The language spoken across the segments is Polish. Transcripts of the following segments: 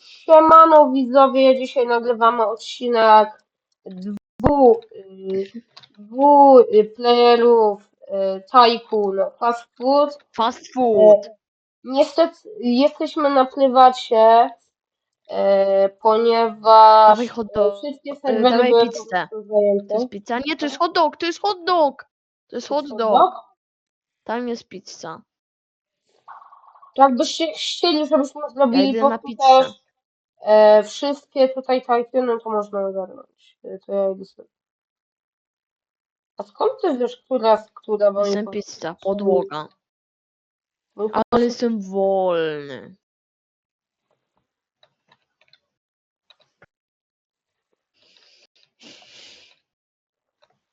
Siemano widzowie, dzisiaj nagrywamy odcinek dwu, dwu playerów y, Tycoon Fast Food. Fast food. E, Niestety jesteśmy na prywacie, e, ponieważ Dawaj hot dog. wszystkie E, serwery dawaj były pizzę. prostu To zajęte. jest pizza? Nie, to jest hot dog, to jest hot dog. To jest hot dog. Tam jest pizza. Jakbyście chcieli, żebyśmy zrobili idę po na prostu pizzę. też e, wszystkie tutaj Tycoony, to można ogarnąć. E, To ja idę sobie. A skąd ty wiesz, która jest która? Bo nie Jestem powiem. pizza, podłoga. Bo to Ale jestem wolny.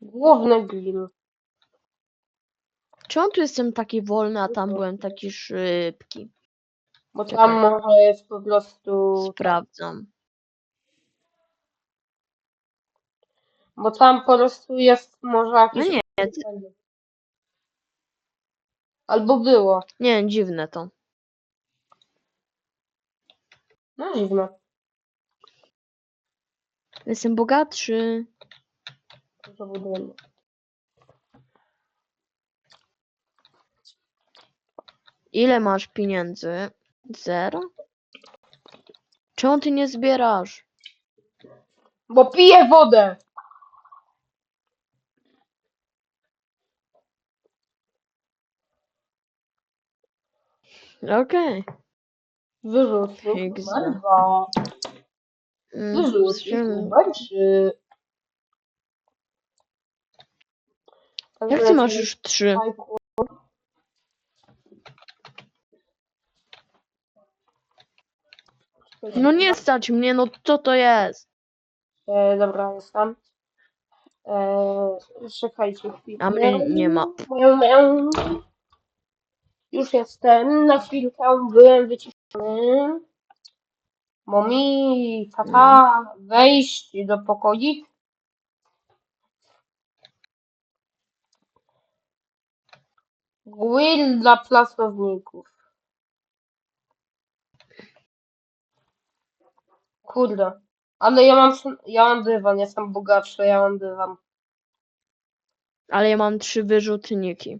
Główny grill. Czemu tu jestem taki wolny, a tam byłem taki szybki? Bo Czekaj. tam może jest po prostu. Sprawdzam. Bo tam po prostu jest może No jakieś. nie, Albo było. nie, dziwne to. No dziwne. Jestem bogatszy. Zabudujemy. Ile masz pieniędzy? Zero? Czemu ty nie zbierasz? Bo piję wodę! Okej. Wyrzucnik Figs. numer dwa. Mm, numer trzy. Jak ty masz już trzy? No nie stać mnie, no co to jest? E, dobra, jestem. E, czekajcie chwilę. A mnie nie ma. Już jestem. Na chwilkę byłem wyciszony. Bo mi tata wejść do pokoju. Grill dla pracowników. Kurde. Ale ja mam, ja mam dywan, jestem bogatszy, ja mam dywan. Ale ja mam trzy wyrzutniki.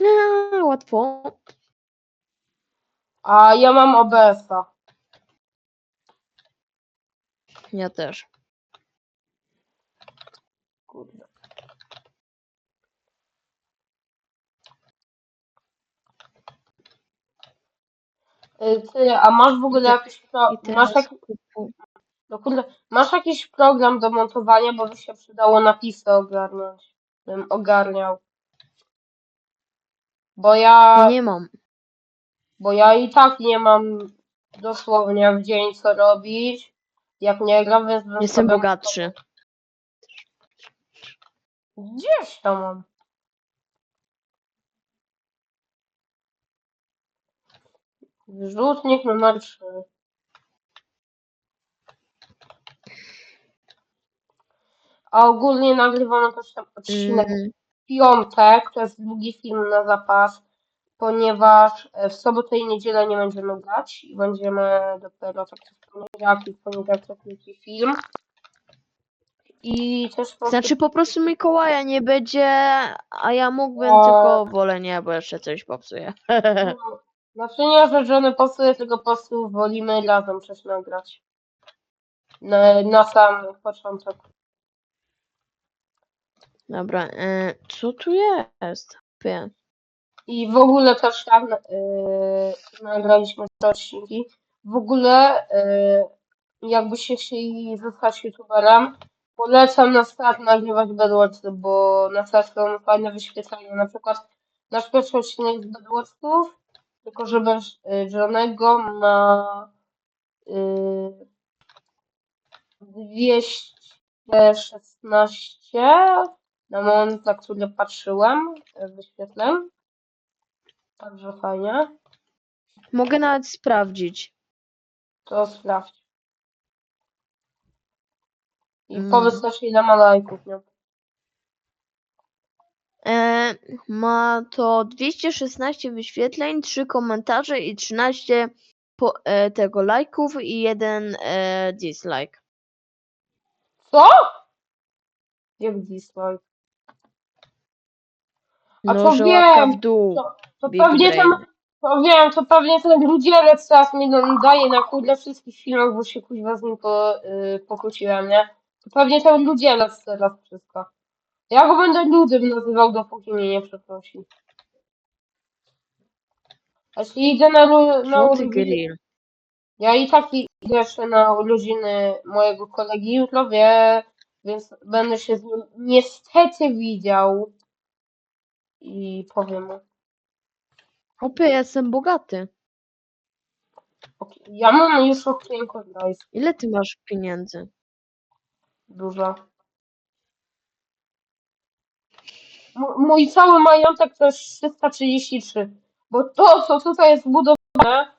Eee, łatwo. A ja mam OBS-a. Ja też. Kurde. Y, Ty, a masz w ogóle te- jakiś pro... I teraz masz, kupuj. no kurde, masz jakiś program do montowania, bo by się przydało napisy ogarnąć. Bym ogarniał. Bo ja, Nie mam. bo ja i tak nie mam dosłownie w dzień co robić. Jak nie gram, więc bym Jestem sobie- bogatszy. Gdzieś tam mam. Rzutnik numer 3. A ogólnie nagrywamy też tam odcinek Mm, piątek, to jest długi film na zapas, ponieważ e, w sobotę i niedzielę nie będziemy grać i będziemy dopiero tak w poniedziałek i w poniedziałek taki film. I też po znaczy po prostu Mikołaja nie będzie, a ja mógłbym, A. tylko wolę nie, bo jeszcze coś popsuję. Znaczy nie, że żony pasuje, tylko po prostu wolimy razem coś nagrać. Na, na sam początek. Dobra, e, co tu jest? Wie. I w ogóle też tak yy, nagraliśmy te odcinki. W ogóle yy, jakbyście chcieli zostać youtuberem, polecam na start nagrywać Bedwarsy, bo na start są fajne wyświetlenia. Na przykład nasz pierwszy odcinek z Bedwarsów, tylko że bez yy, Johnego ma yy, 216 na moment, na który patrzyłem yy, wyświetleń. Także fajnie. Mogę nawet sprawdzić. To sprawdź. I Mm. powiedz też ile ma lajków, nie? E, ma to 216 wyświetleń, 3 komentarze i 13 po, e, tego lajków i jeden e, dislike. Co? Jak dislike? A No, to że łapka wiem, w dół. to- To Big pewnie brain. tam, to wiem, to pewnie ten rudzielec teraz mi daje na kurde wszystkich filmach, bo się kuźwa z nim po, y, pokłóciłem, nie? To pewnie ten rudzielec teraz wszystko. Ja go będę ludem nazywał, dopóki mnie nie przeprosi. Jeśli idę na, ru- na urodziny, grill? ja i tak idę jeszcze na urodziny mojego kolegi jutro, wie, więc będę się z nim niestety widział i powiem mu. Opie, ja jestem bogaty. Okej, Ja mam już okienko Ile ty masz pieniędzy? dużo. M- Mój cały majątek to jest 333, bo to, co tutaj jest zbudowane,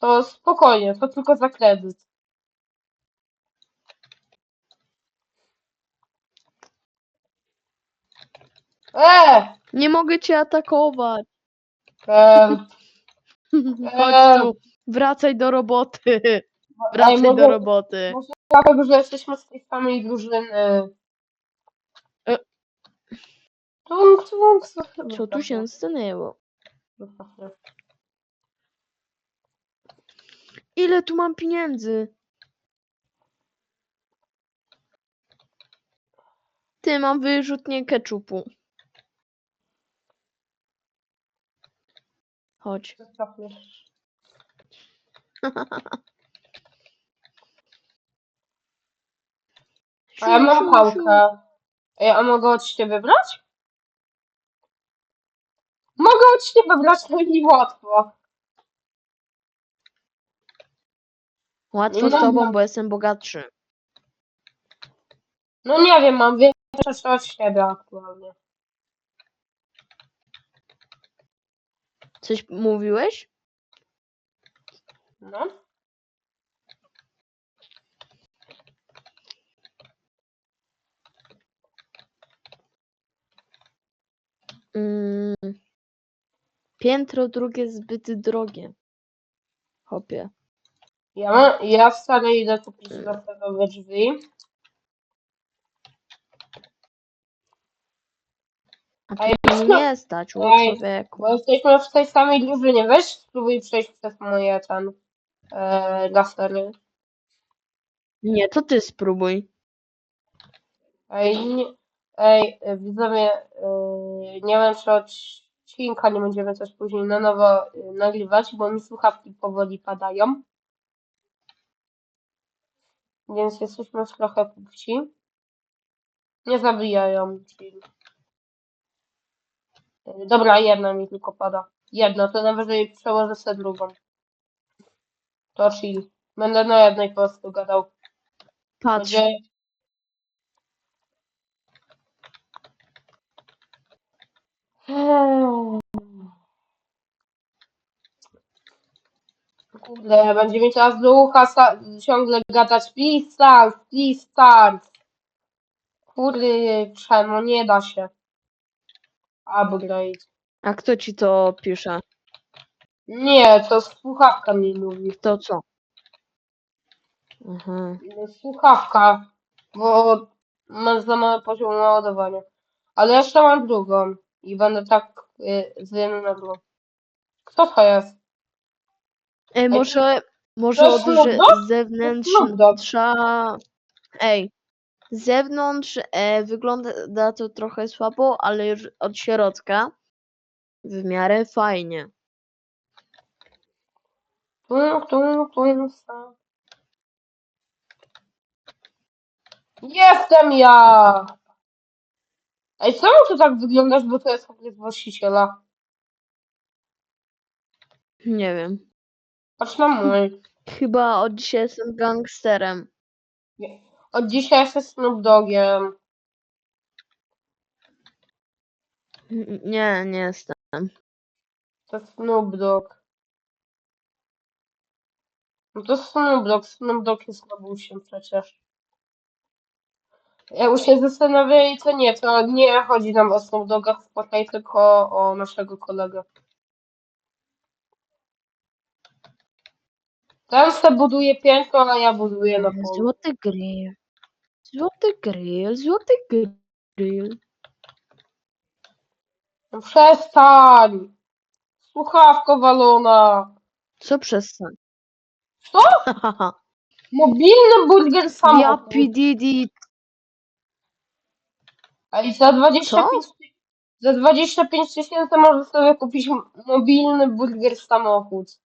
to spokojnie, to tylko za kredyt. Eee! Nie mogę cię atakować. Chodź tu. Wracaj do roboty. Wracaj do może- roboty. może dlatego, że jesteśmy z tej samej drużyny. Co tu się stanęło? Ile tu mam pieniędzy? Ty mam wyrzutnię keczupu. Chodź. A ja mam pałkę. Ej, a mogę od ciebie brać? Mogę od ciebie brać, to mi łatwo. Łatwo z No, tobą, no. bo jestem bogatszy. No nie wiem, mam więcej od siebie aktualnie. Coś mówiłeś? No. Mm. Piętro drugie zbyt drogie. Hopie. Ja, ja wcale idę kupić dodatkowe drzwi. A A ja mnie nie stać, o Ej, człowieku. Bo jesteśmy w tej samej drużynie. Weź spróbuj przejść przez moje ten e, lasery. Nie, to ty spróbuj. Ej, nie, ej, e, widzowie, e, nie wiem, czy odcinka nie będziemy też później na nowo e, nagrywać, bo mi słuchawki powoli padają. Więc jesteśmy trochę płci. Nie zabijają, czyli... E, Dobra, jedna mi tylko pada. Jedna, to najwyżej przełożę sobie drugą. To chill. Będę na jednej po prostu gadał. Patrz. Będzie... Kurde, będzie mi teraz do ucha ciągle gadać please start. Kurde, czemu nie da się. Upgrade. A kto ci to pisze? Nie, to słuchawka mi mówi. To co? Aha. Słuchawka, bo mam za mały poziom naładowania. Ale jeszcze mam drugą i będę tak y, z jedną na drugą. Kto to jest? Ej, może, może to od Snoop że-. Ej, z zewnątrz e, wygląda to trochę słabo, ale już od środka w miarę fajnie. Tum, tum, tum, sa. Jestem ja! Ej, czemu ty tak wyglądasz, bo to jest okres właściciela? Nie wiem. Patrz na mój. Chyba od dzisiaj jestem gangsterem. Od dzisiaj jestem Snoop Dogiem. N- Nie, nie jestem. To Snoop Dogg. No to Snoop Dogg. Snoop Dogg jest babusiem przecież. Ja już się zastanawiam, co nie, to nie chodzi nam o Snoop Dogga w Fortnite, tylko o naszego kolegę. Ten se buduje piętro, a ja buduję na polu. Złoty grill. Złoty grill, złoty grill. No przestań! Słuchawko walona! Co przestań? Co? Mobilny burger Ja samochód. PDD. A i za 25, za 25 tysięcy możesz sobie kupić m- mobilny burger samochód.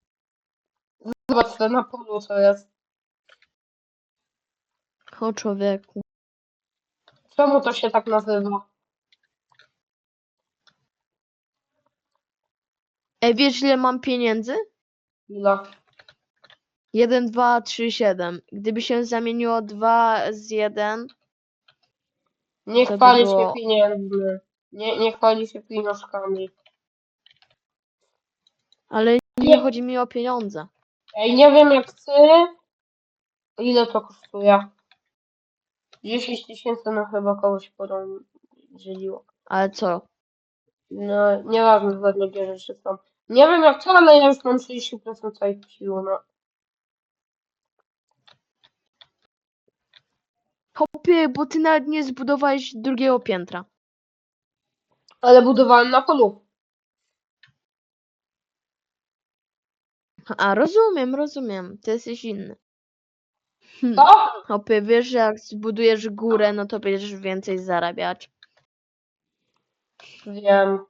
Zobacz to na polu co jest. O człowieku. Czemu to się tak nazywa? Ej, wiesz ile mam pieniędzy? Ile? 1, 2, 3, 7. Gdyby się zamieniło 2 z 1, Nie To by chwali było- się pieniędzmi. Nie, nie chwali się pieniążkami. ale nie Nie. chodzi mi o pieniądze. Ej, nie wiem jak ty. Ile to kosztuje? 10 tysięcy no chyba kogoś podzieliło. Ale co? No, nieważne, drugie rzeczy są. Nie wiem jak to, ale ja już mam 30% całej siły, no. Bo ty nawet nie zbudowałeś drugiego piętra. Ale budowałem na polu. A, rozumiem, rozumiem. Ty jesteś inny. Hm. Co? Wiesz, że jak zbudujesz górę, no to będziesz więcej zarabiać. Wiem.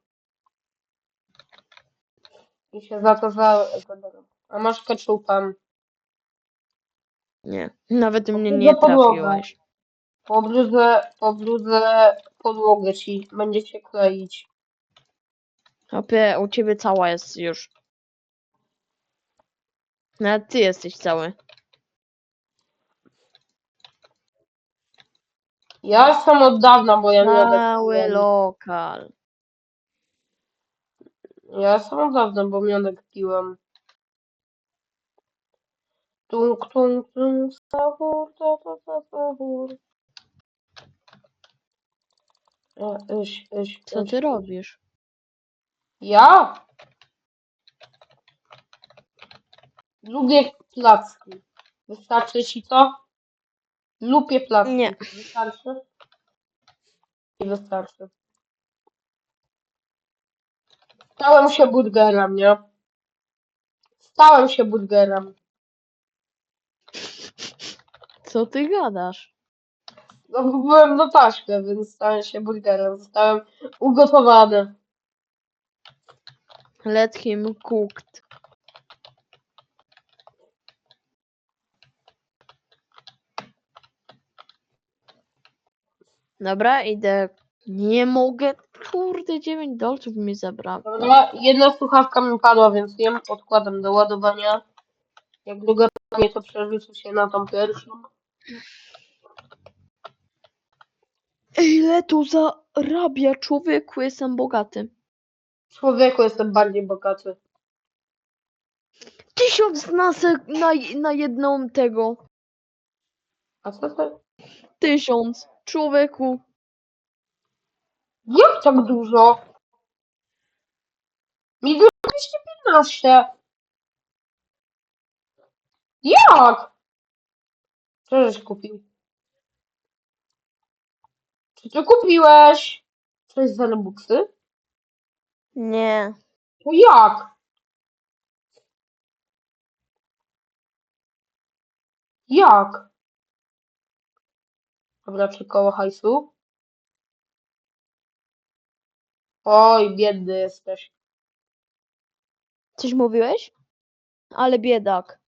I się za to za... A masz ketchupem. Nie, nawet mnie nie podłogę. trafiłeś. Pobrudzę, pobrudzę podłogę ci. Będzie się kleić. Hopie, u ciebie cała jest już. Nawet ty jesteś cały. Ja jestem od dawna, bo ja nie odekpiłem. lokal. Ja jestem od dawna, bo miodek piłem. Tung, tung, tung, sahur, ta, ta, sahur. E, Iś, iś, Co ty robisz? Ja? Lubię placki. Wystarczy ci to? Lubię placki. Nie. Wystarczy? I wystarczy. Stałem się burgerem, nie? Stałem się burgerem. Co ty gadasz? No, bo byłem na taśmie, więc stałem się burgerem. Zostałem ugotowany. Let him cooked. Dobra, idę. Nie mogę. Kurde, 9 dolców mi zabrało. Dobra, jedna słuchawka mi padła, więc jem, odkładam do ładowania. Jak druga mnie to przerzuci się na tą pierwszą. Ile to zarabia człowieku? Jestem bogaty. Człowieku, jestem bardziej bogaty. Tysiąc na, se- na, na jedną tego. A co to? Tysiąc. Człowieku. Jak tak dużo? Mi było 215. Jak? Co żeś kupił? Ty kupiłeś? Coś za Robuxy? Nie. To jak? Jak? Dobra, czy koło hajsu? Oj, biedny jesteś. Coś mówiłeś? Ale biedak.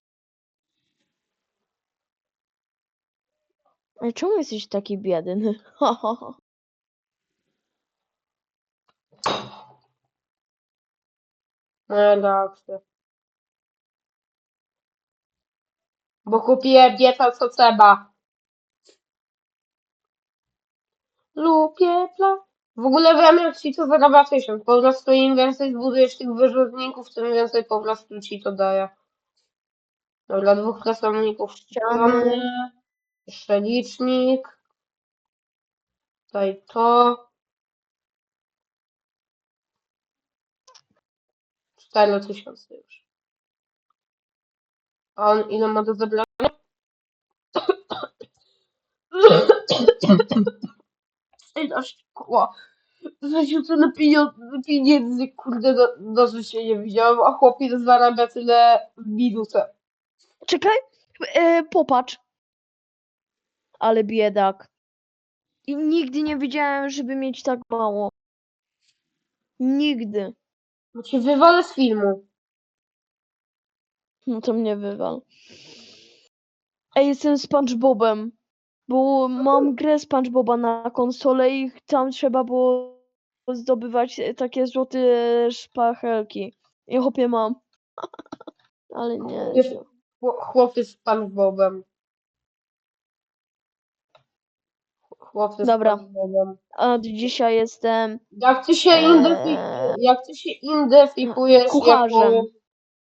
Ej, czemu jesteś taki biedny? Moja reakcja. Bo kupiłem dieta co trzeba. Lubię plan. W ogóle wiem jak ci to zarabia tysiąc. Po prostu im więcej zbudujesz tych wyrzutników, tym więcej po prostu ci to daje. Dobra, dwóch pracowników ściany. Jeszcze licznik. Tutaj to. 4000 już. A on ile ma do zebrania? Kła. Zresztą tyle pieniądze, pieniędzy, kurde, do, do życia nie widziałem, a chłopiec zarabia tyle w minutę. Czekaj, e, popatrz. Ale biedak. I nigdy nie widziałem, żeby mieć tak mało. Nigdy. Bo cię wywalę z filmu. No to mnie wywal. Ej, jestem SpongeBobem. Bo mam grę SpongeBoba na konsolę i tam trzeba było zdobywać e, takie złote szpachelki. I chłopie mam. Ale nie. Jest- z Pan Bobem. Chłopiec Dobra. z. A dzisiaj jestem Jak ty się Eee. identyfikujesz, jak ty się identyfikujesz Kucharzem. jako,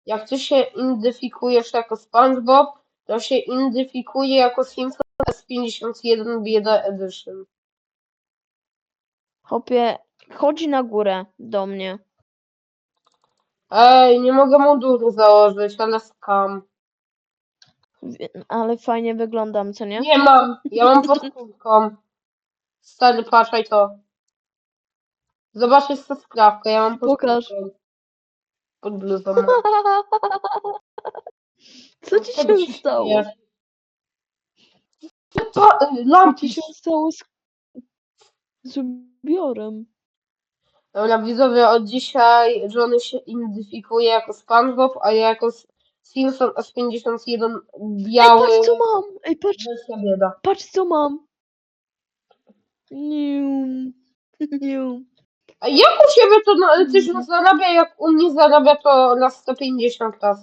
jak ty się identyfikujesz jako SpongeBob, to się identyfikuje jako Simpson S51 Bieda Edition. Chłopie, chodź na górę do mnie. Ej, nie mogę munduru założyć, ale skam. Ale fajnie wyglądam, co nie? Nie mam, ja mam pod kurtką. Stary, patrzaj to. Zobacz, jest to sprawka, ja mam pod Pokaż. Pod bluzą. mam. Co ci się stało? śmiejesz? To, y, Co ci lampki się stało z, z ubiorem? Dobra, widzowie, od dzisiaj Johnny się identyfikuje jako SpongeBob, a ja jako S- Simpson S51 Ej, biały. patrz co mam! Ej, patrz, bieda. patrz co mam! A jak u ciebie to na, tyś Mhm. zarabia, jak u mnie zarabia to raz 150 raz.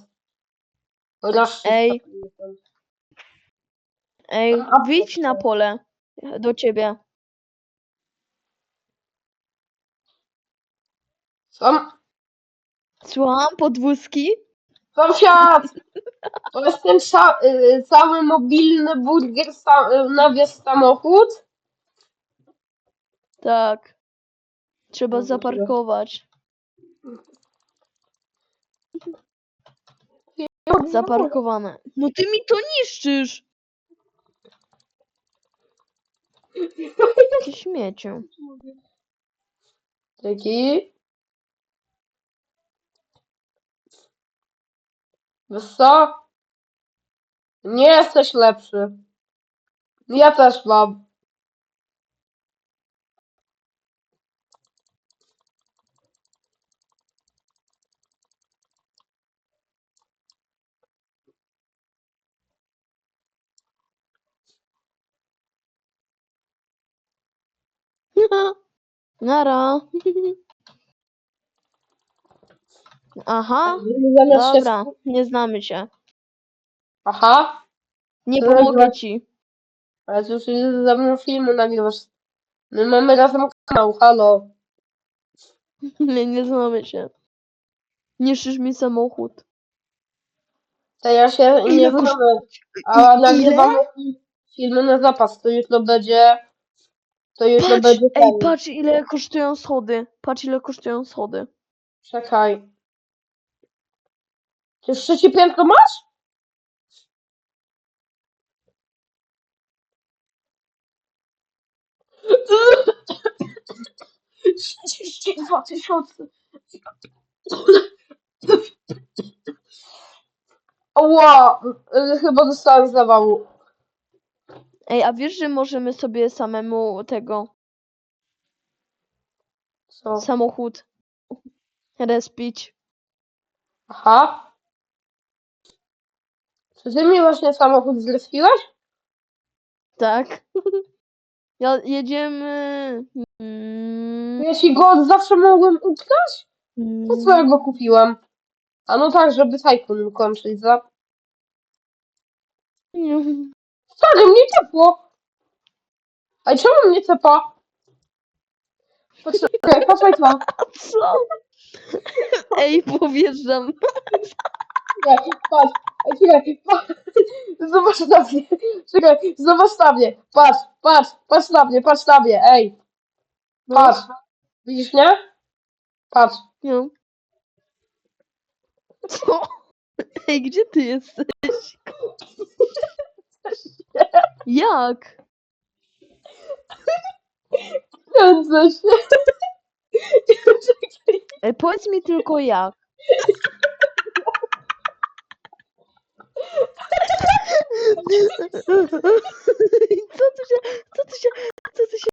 Raz Ej. 350. Ej, A, wyjdź na pole. Do ciebie. Sam, Słucham, podwózki? sąsiad! To jest ten sza, y, cały mobilny burger, sa, y, nawias samochód? Tak. Trzeba No tyle. zaparkować. Zaparkowane. No ty mi to niszczysz! Jakie śmieciu. Dzięki. Wiesz co? Nie jesteś lepszy. Ja też mam. Nara. Aha, Zamiast się dobra, nie znamy się. Aha, Nie Dobra. pomogę ci. ale ty już ze mną filmu nagrywasz. My mamy razem kanał, halo. Nie, nie znamy się. Niszczysz mi samochód. To ja się Ile nie koszt- znamy. A Ile? nagrywamy filmy na zapas. To jutro będzie. To jutro Patrz, będzie ej, ten. patrz ile kosztują schody. Patrz ile kosztują schody. Czekaj. Czy już trzecie piętro masz? Trzydzieści dwa tysiące. Ła, y, chyba dostałem zawału. Ej, a wiesz, że możemy sobie samemu tego Co? samochód respić? Aha. Czy ty mi właśnie samochód zlepiłeś? Tak. Ja, jedziemy. Mm, Ja ci go od zawsze mogłem ukraść? Po co ja go kupiłem? A no tak, żeby Tycoon kończyć za... mm. Stary, mnie ciepło! A czemu mnie cepa? Poczekaj, patrzaj to. Co? Ej, powierzam. Czekaj, patrz, ej, czekaj, patrz. Zobacz na mnie, czekaj, zobacz na mnie, patrz, patrz, patrz na mnie, patrz na mnie, ej, patrz, widzisz mnie? Patrz, no. Co? Ej, gdzie ty jesteś? Jak? kręcę się. Ej, powiedz mi tylko jak. Co tu się, co tu się, co tu się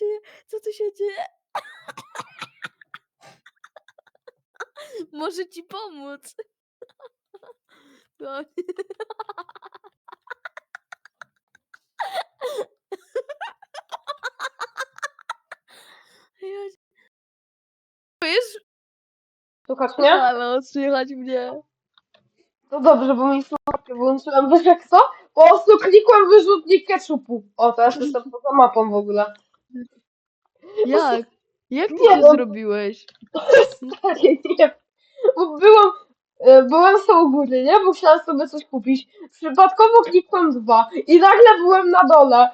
dzieje? Co tu się dzieje? Może ci pomóc. No. Wiesz? Słuchasz mnie? Halo, słychać mnie. No dobrze, bo mi słuchawkę wyłączyłem, wiesz jak co? Po prostu klikłem wyrzutnik ketchupu. O, teraz jestem poza mapą w ogóle. Jak? Jak ty Nie to no. zrobiłeś? Stary, nie. Bo byłam, e, byłem z u góry, nie? Bo chciałam sobie coś kupić. Przypadkowo klikłem dwa i nagle byłem na dole.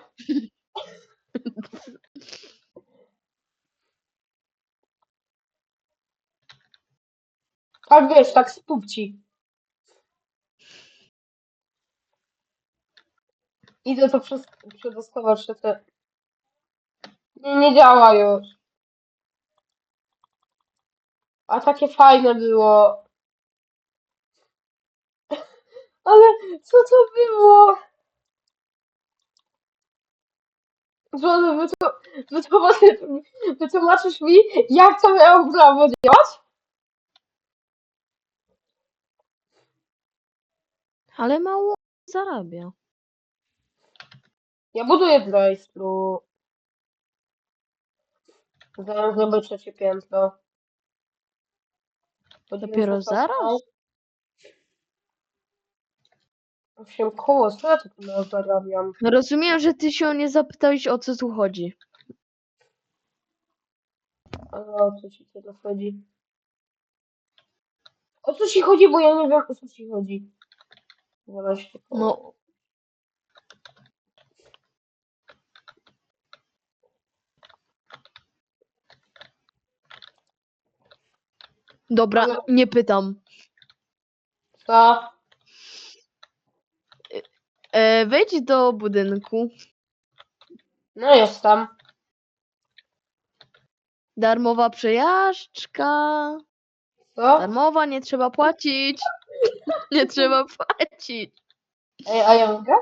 Tak wiesz, tak z pupci. Idę to przez, przedostawać się te... Nie, działa już. A takie fajne było. Ale co to było? Wytłumaczysz, wytłumaczysz mi, jak to miało prawo działać? Ale mało zarabia. Ja buduję dla Istru. Zaraz zrobię trzecie piętro. Chodzimy Dopiero zaraz? okno. Osiem koło, co ja tu tyle zarabiam? No Rozumiem, że ty się nie zapytałeś o co tu chodzi. Ale o co ci tyle chodzi? O co ci chodzi, bo ja nie wiem o co ci chodzi. No. Dobra, Ale- nie pytam. Co? E, wejdź do budynku. No jestem. Darmowa przejażdżka. Co? Darmowa, nie trzeba płacić. Nie trzeba płacić. Ej, a ja mogę?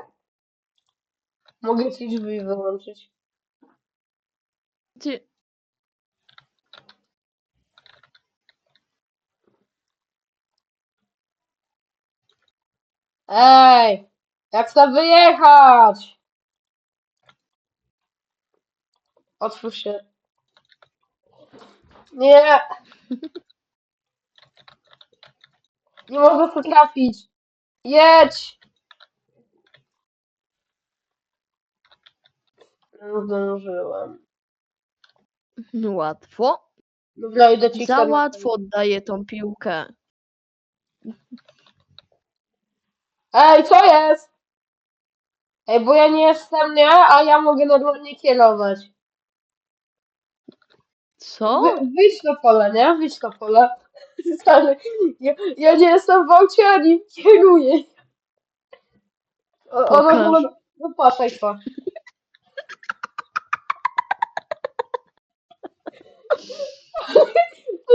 Mogę ci drzwi wyłączyć. Ej! Jak chcę wyjechać? Otwórz się. Nie! Nie mogę tu trafić. Jedź! Nie zdążyłem. Łatwo. Dobra, idę ci Za łatwo oddaję tą piłkę. Ej, co jest? Ej, bo ja nie jestem, nie? A ja mogę normalnie kierować. Co? Wy, wyjdź na pole, nie? Wyjdź na pole. Stary, ja, ja nie jestem w aucie, ani kieruję. O, ono Pokaż. było... No patrzaj to.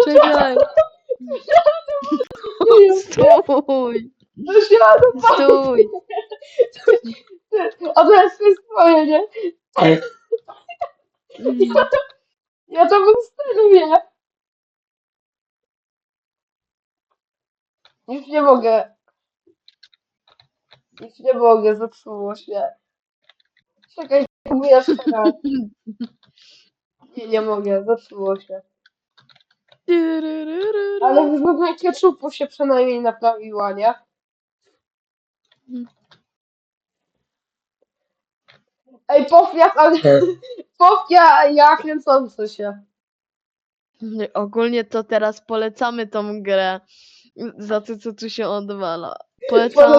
Czekaj. Stój. Stój. A to jest swoje, nie? Ja to steruję. Już nie mogę. Już nie mogę, zepsuło się. Czekaj, jeszcze raz. Nie, nie mogę, zepsuło się. Ale wyrzutnia ketchupu się przynajmniej naprawiła, nie? Ej, pofiat, ale... Pofia, ja kręcący się. Ogólnie to teraz polecamy tą grę. Za to, co tu się odwala. Polecamy.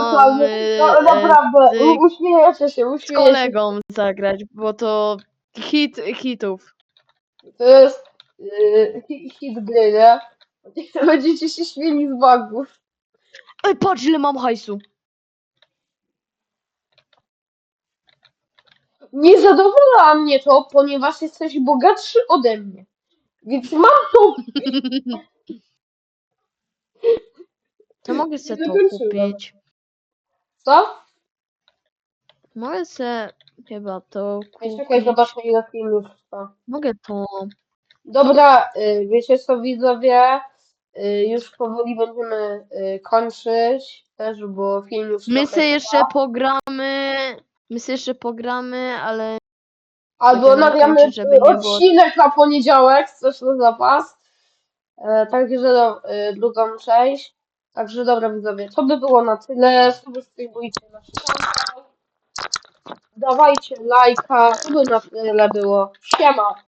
No, e, naprawdę, z- u- uśmiejecie się, z uśmiejecie się. kolegą zagrać, bo to hit hitów. To jest yy, hi- hit gry, nie? Będziecie się śmieli z bugów. Ej, patrz ile mam hajsu. Nie zadowala mnie to, ponieważ jesteś bogatszy ode mnie. Więc mam to. To mogę sobie to kupić. Co? Mogę sobie chyba to Ej, Czekaj, kupić. zobaczę ile film już trwa. Mogę to. Dobra, y, wiecie co widzowie? Y, Już powoli będziemy y, kończyć też, bo film już My trochę sobie trwa. jeszcze pogramy. My sobie jeszcze pogramy, ale Albo będziemy nagramy kończyć, żeby nie było- odcinek na poniedziałek, coś na zapas. E, Także do, drugą część. Także dobra widzowie, to by było na tyle. Subskrybujcie nasz kanał. Dawajcie lajka, to by na tyle było. Siema!